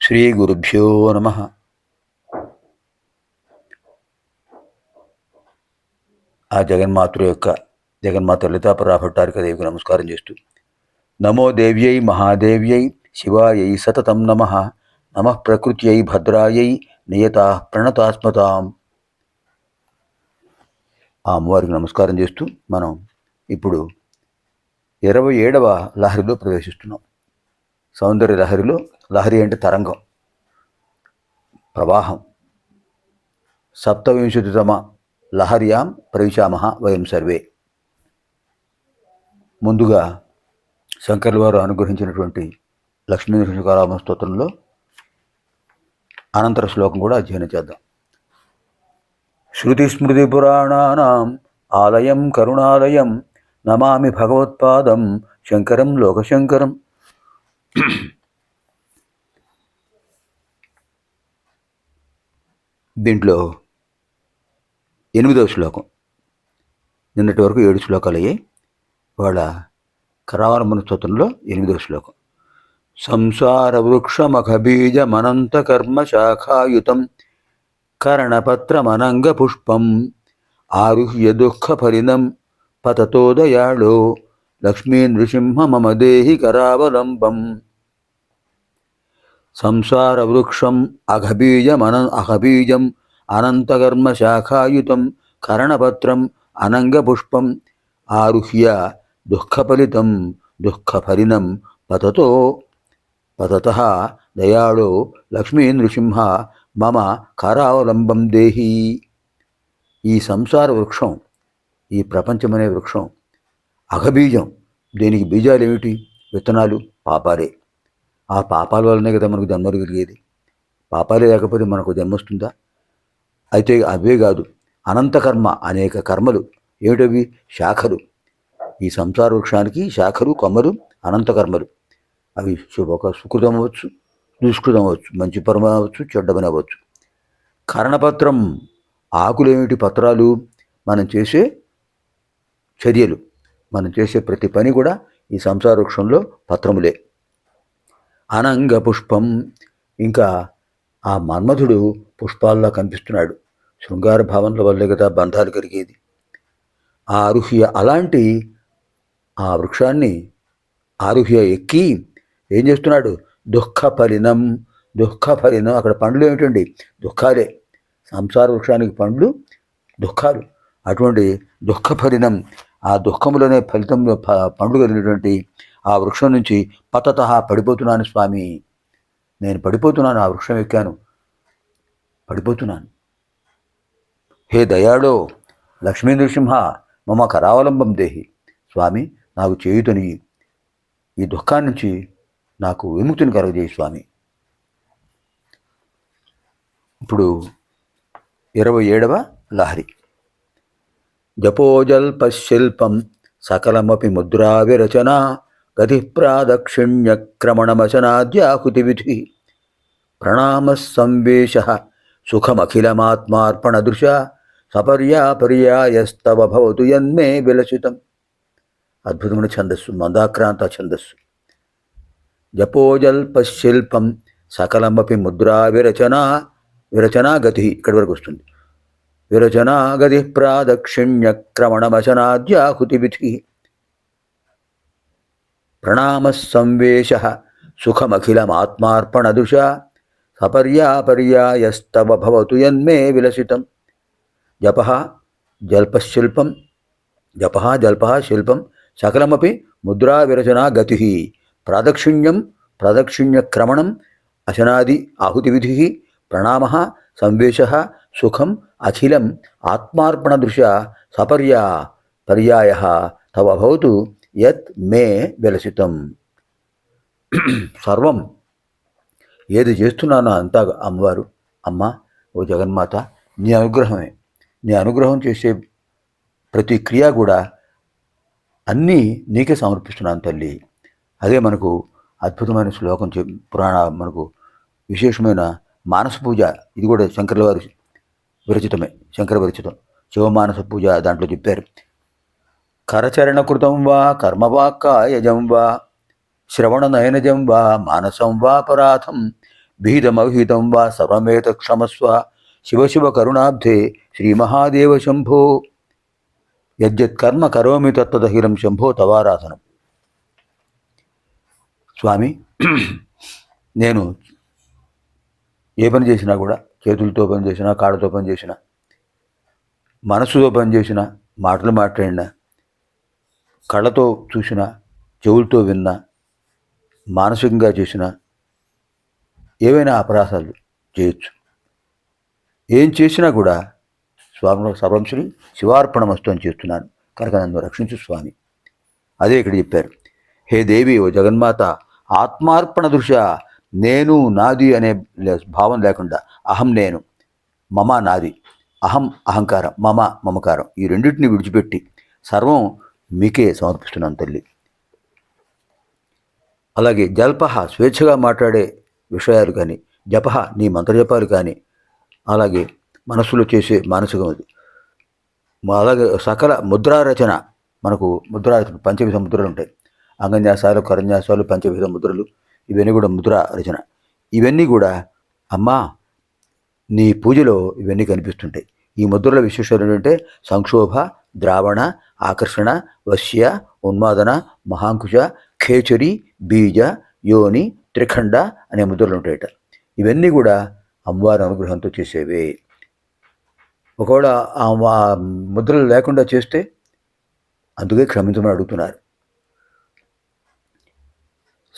శ్రీ గురుభ్యో నమ. ఆ జగన్మాతృ యొక్క జగన్మాత లలితాపరాభట్టారిక దేవికి నమస్కారం చేస్తూ నమో దేవ్యై మహాదేవ్యై శివాయై సతతం నమ నమ ప్రకృత్యై భద్రాయై నియత ప్రణతాస్మతాం. ఆ అమ్మవారికి నమస్కారం చేస్తూ మనం ఇప్పుడు ఇరవై ఏడవ లహరిలో ప్రవేశిస్తున్నాం. సౌందర్య లహరిలో లహరి అంటే తరంగం ప్రవాహం. సప్తవింశతితమ లహర్యాం ప్రవిశామహ వయం సర్వే. ముందుగా శంకర్ల వారు అనుగ్రహించినటువంటి లక్ష్మీ నృసింహకారామ స్తోత్రంలో అనంతర శ్లోకం కూడా అధ్యయనం చేద్దాం. శృతిస్మృతిపురాణానాం ఆలయం కరుణాలయం నమామి భగవత్పాదం శంకరం లోకశంకరం. దీంట్లో ఎనిమిదవ శ్లోకం. నిన్నటి వరకు ఏడు శ్లోకాలు అయ్యాయి వాళ్ళ కరావరమన స్తోత్రంలో ఎనిమిదవ శ్లోకం. సంసార వృక్షమఖబీజమనంత కర్మ శాఖాయుతం కరణపత్రమనంగ పుష్పం ఆరుహ్య దుఃఖ ఫలినం పతతో దయాళో. లక్ష్మీ నృసింహ మమ దేహి కరావలంబం. సంసార వృక్షం అఘబీజమన అఘబీజం అనంతకర్మ శాఖాయుతం కరణపత్రం అనంగపుష్పం ఆరుహ్య దుఃఖఫలితం దుఃఖఫలినం పతతో. పతత దయాళో లక్ష్మీ నృసింహ మమ కరావలంబం దేహి. ఈ సంసార వృక్షం ఈ ప్రపంచమనే వృక్షం అఘబీజం. దీనికి బీజాలు ఏమిటి విత్తనాలు పాపాలే. ఆ పాపాల వల్లనే కదా మనకు జన్మ కలిగేది. పాపాలే లేకపోతే మనకు జన్మ వస్తుందా? అయితే అవే కాదు అనంతకర్మ అనేక కర్మలు. ఏమిటవి? శాఖలు. ఈ సంసార వృక్షానికి శాఖలు కొమ్మలు అనంతకర్మలు. అవి ఒక సుకృతం అవ్వచ్చు దుష్కృతం అవ్వచ్చు మంచి పరమ అవ్వచ్చు చెడ్డమని అవ్వచ్చు కరణపత్రం ఆకులేమిటి పత్రాలు మనం చేసే చర్యలు. మనం చేసే ప్రతి పని కూడా ఈ సంసార వృక్షంలో పత్రములే. అనంగ పుష్పం. ఇంకా ఆ మన్మధుడు పుష్పాల్లో కనిపిస్తున్నాడు శృంగార భావనల వల్లే కదా బంధాలు కరిగేది. ఆ అరుహ్య అలాంటి ఆ వృక్షాన్ని ఆరుహ్య ఎక్కి ఏం చేస్తున్నాడు? దుఃఖ ఫలినం దుఃఖ ఫలినం అక్కడ పండ్లు ఏమిటండి? దుఃఖాలే. సంసార వృక్షానికి పండ్లు దుఃఖాలు. అటువంటి దుఃఖ ఫలినం ఆ దుఃఖంలోనే ఫలితం ప- ఆ వృక్షం నుంచి పతత పడిపోతున్నాను స్వామి. నేను పడిపోతున్నాను ఆ వృక్షం ఎక్కాను. పడిపోతున్నాను. హే దయాడో లక్ష్మీ నృసింహ మమ కరావలంబం దేహి. స్వామి నాకు చేయుతని ఈ దుఃఖాన్ని నుంచి నాకు విముక్తిని కలుగజేయి స్వామి. ఇప్పుడు ఇరవై ఏడవ లహరి. జపోజల్పశిల్పం సకలమపి ముద్రా విరచన గతి ప్రాదక్షిణ్యక్రమణమశనాద్యాహుతివిధి ప్రణామ సంవేశ సుఖమఖిలమాత్మార్పణదృశ సపర్యాపర్యాయస్తవ భవతు యన్మే విలసితం. అద్భుతమైన ఛందస్సు మందాక్రాంత ఛందస్సు. జపోజల్పశిల్పం సకలమపి ముద్రా విరచన విరచనా గతి ఇక్కడి వరకు వస్తుంది. విరచనాగతి ప్రాదక్షిణ్యక్రమణమశనాద్యాహుతివిధి ప్రాదక్షిణ్యక్రమణమశనాద్యాహుతి సుఖమఖిలమాత్మార్పణదుష సపర్యాపర్యాయస్తవ భవతు యన్మే విలసితం జప జల్పశిల్పం జప జల్ప శిల్పం సకలమపి ముద్రావిరచనా గతి ప్రాదక్షిణ్యం ప్రదక్షిణ్యక్రమణం అశనాది ఆహుతివిధి ప్రణామ సంవేశ సుఖం అఖిలం ఆత్మార్పణదృశ సపర్యా పర్యాయ తవ భవతు యత్ మే విలసితం. సర్వం ఏది చేస్తున్నానో అంతా అమ్మవారు అమ్మ ఓ జగన్మాత నీ అనుగ్రహమే. నీ అనుగ్రహం చేసే ప్రతి క్రియ కూడా అన్నీ నీకే సమర్పిస్తున్నాను తల్లి. అదే మనకు అద్భుతమైన శ్లోకం చెప్ పురాణ మనకు విశేషమైన మానస పూజ ఇది కూడా శంకర్ల వారు విరచితమే శంకర విరచితం. శివమానస పూజ దాంట్లో చెప్పారు. కరచరణకృతం వా కర్మవాక్కాయజం వా శ్రవణనయనజం వా మానసం వా పరాధం భీతమవిహితం వా సర్వమేత క్షమస్వ శివ శివ కరుణాబ్ధే శ్రీమహాదేవ శంభో. యద్యత్ కర్మ కరోమి తత్తదహిరం శంభో తవారాధనం. స్వామి నేను ఏ పని చేసినా కూడా చేతులతో పని చేసినా కాళ్ళతో పని చేసినా మనసుతో పని చేసినా మాటలు మాట్లాడిన కళ్ళతో చూసినా చెవులతో విన్న మానసికంగా చేసినా ఏవైనా అపరాధాలు చేయొచ్చు. ఏం చేసినా కూడా స్వామి సర్వంశ్రీ శివార్పణ శివార్పణమస్తు అని చేస్తున్నాను కనుక నన్ను రక్షించు స్వామి. అదే ఇక్కడ చెప్పారు. హే దేవి ఓ జగన్మాత ఆత్మార్పణ దృశ్యా నేను నాది అనే లే- భావం లేకుండా అహం నేను మమ నాది అహం అహంకారం మమ మమకారం ఈ రెండింటిని విడిచిపెట్టి సర్వం మీకే సమర్పిస్తున్నాను తల్లి. అలాగే జల్పహ స్వేచ్ఛగా మాట్లాడే విషయాలు కానీ జపహ నీ మంత్రజపాలు కానీ అలాగే మనస్సులో చేసే మానసికం అలాగే సకల ముద్రారచన మనకు ముద్రారచన పంచవిధ ముద్రలు ఉంటాయి. అంగన్యాసాలు కరన్యాసాలు పంచవిధ ముద్రలు ఇవన్నీ కూడా ముద్ర రచన. ఇవన్నీ కూడా అమ్మా నీ పూజలో ఇవన్నీ కనిపిస్తుంటాయి. ఈ ముద్రల విశేషాలు ఏంటంటే సంక్షోభ ద్రావణ ఆకర్షణ వశ్య ఉన్మాదన మహాంకుశ ఖేచరి బీజ యోని త్రిఖండ అనే ముద్రలు ఉంటాయట. ఇవన్నీ కూడా అమ్మవారి అనుగ్రహంతో చేసేవే. ఒకవేళ ఆ ముద్రలు లేకుండా చేస్తే అందుకే క్షమించమని అడుగుతున్నారు.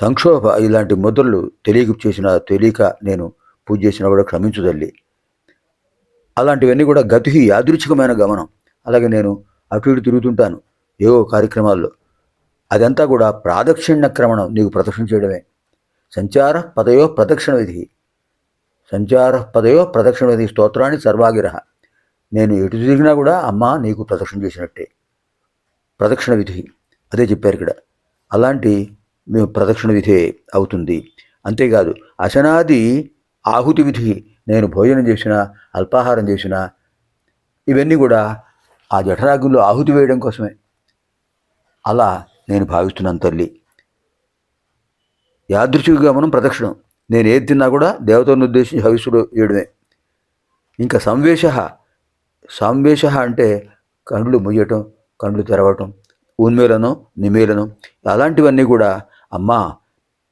సంక్షోభ ఇలాంటి ముద్రలు తెలియక చేసిన తెలియక నేను పూజ చేసినా కూడా క్షమించు తల్లి అలాంటివన్నీ కూడా గతి యాదృచ్ఛికమైన గమనం. అలాగే నేను అటు ఇటు తిరుగుతుంటాను ఏవో కార్యక్రమాల్లో. అదంతా కూడా ప్రాదక్షిణ్య క్రమణం నీకు ప్రదక్షిణ చేయడమే. సంచార పదయో ప్రదక్షిణ విధి. సంచార పదయో ప్రదక్షిణ విధి స్తోత్రాన్ని సర్వాగిరహ. నేను ఎటు తిరిగినా కూడా అమ్మ నీకు ప్రదక్షిణ చేసినట్టే. ప్రదక్షిణ విధి. అదే చెప్పారు ఇక్కడ. అలాంటి ప్రదక్షిణ విధే అవుతుంది. అంతేకాదు అశనాది ఆహుతి విధి నేను భోజనం చేసిన అల్పాహారం చేసిన ఇవన్నీ కూడా ఆ జఠరాగ్నిలో ఆహుతి వేయడం కోసమే. అలా నేను భావిస్తున్నాను తల్లి. యాదృచ్ఛిక గమనం ప్రదక్షిణం. నేను ఏది తిన్నా కూడా దేవతను ఉద్దేశించి హవిస్సుడు వేయడమే. ఇంకా సంవేష సంవేష అంటే కండ్లు ముయ్యటం కండ్లు తెరవటం ఉన్మేలనం నిమేలనం అలాంటివన్నీ కూడా అమ్మా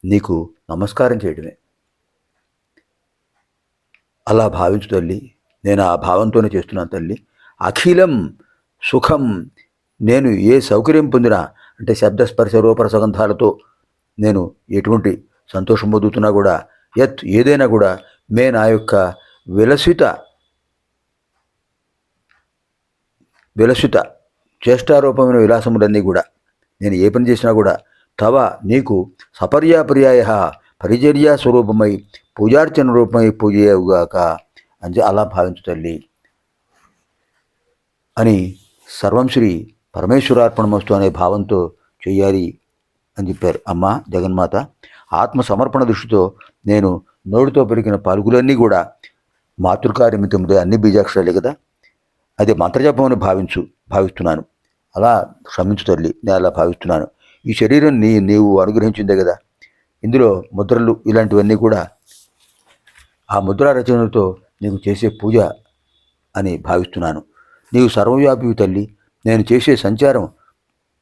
నీకు నమస్కారం చేయడమే. అలా భావించు తల్లి నేను ఆ భావంతోనే చేస్తున్నాను తల్లి. అఖిలం సుఖం నేను ఏ సౌకర్యం పొందినా అంటే శబ్దస్పర్శ రూపరసగంధాలతో నేను ఎటువంటి సంతోషం పొందుతున్నా కూడా యత్ ఏదైనా కూడా మే నా యొక్క విలసిత విలసిత చేష్టారూపమైన విలాసములన్నీ కూడా నేను ఏ పని చేసినా కూడా తవ నీకు సపర్యాపర్యాయ పరిచర్యా స్వరూపమై పూజార్చన రూపమై పూజేవుగాక అని అలా భావించు తల్లి. అని సర్వం శ్రీ పరమేశ్వరార్పణమస్తు అనే భావంతో చేయాలి అని చెప్పారు. అమ్మ జగన్మాత ఆత్మ సమర్పణ దృష్టితో నేను నోటితో పెరిగిన పలుకులన్నీ కూడా మాతృకార్యమితముదే అన్ని బీజాక్షరాలే కదా? అది మంత్రజపమని భావించు భావిస్తున్నాను. అలా క్షమించు తల్లి నేను అలా భావిస్తున్నాను. ఈ శరీరం నీ నీవు అనుగ్రహించిందే కదా. ఇందులో ముద్రలు ఇలాంటివన్నీ కూడా ఆ ముద్రా రచనలతో నీకు చేసే పూజ అని భావిస్తున్నాను. నీవు సర్వవ్యాపి తల్లి. నేను చేసే సంచారం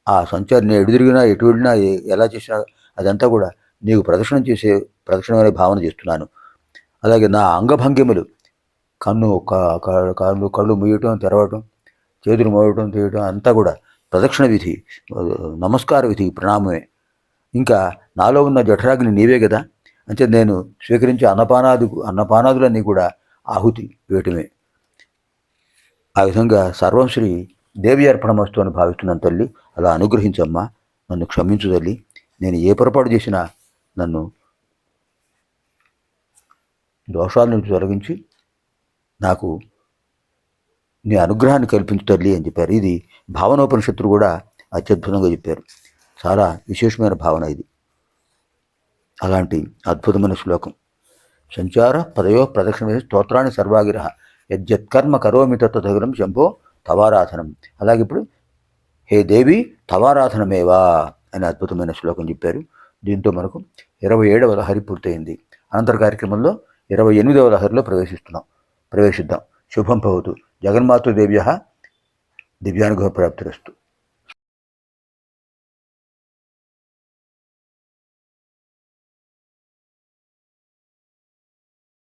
ఆ సంచారం నేను ఎటు ఎటు వెళ్ళినా ఎలా చేసినా అదంతా కూడా నీకు ప్రదక్షిణం చేసే ప్రదక్షిణమనే భావన చేస్తున్నాను. అలాగే నా అంగభంగిమలు కన్ను కళ్ళు కళ్ళు మూయటం తెరవటం చేతులు మోయటం తీయటం అంతా కూడా ప్రదక్షిణ విధి నమస్కార విధి ప్రణామమే. ఇంకా నాలో ఉన్న జఠరాగ్ని నీవే కదా అంటే నేను స్వీకరించే అన్నపానాది అన్నపానాదులన్నీ కూడా ఆహుతి వేయటమే ఆ విధంగా సర్వం శ్రీ దేవి అర్పణమస్తు అని భావిస్తున్నాను తల్లి. అలా అనుగ్రహించమ్మా. నన్ను క్షమించు తల్లి. నేను ఏ పొరపాటు చేసినా నన్ను దోషాల నుంచి తొలగించి నాకు నీ అనుగ్రహాన్ని కల్పించు తల్లి అని చెప్పారు. ఇది భావనోపనిషత్తులు కూడా అత్యద్భుతంగా చెప్పారు. చాలా విశేషమైన భావన ఇది. అలాంటి అద్భుతమైన శ్లోకం. సంచార పదయో ప్రదక్షిణ స్తోత్రాన్ని సర్వాగిరహ. యజ్జత్కర్మ కరోమి తత్వదగరం శంభో తవారాధనం. అలాగే ఇప్పుడు హే దేవి తవారాధనమేవా అనే అద్భుతమైన శ్లోకం చెప్పారు. దీంతో మనకు ఇరవై ఏడవ లహరి పూర్తయింది. అనంతర కార్యక్రమంలో ఇరవై ఎనిమిదవ లహరిలో ప్రవేశిస్తున్నాం. ప్రవేశిద్దాం. శుభం భవతు. जगन्मातृदेव्य दिव्यानुभव प्राप्तिरस्तु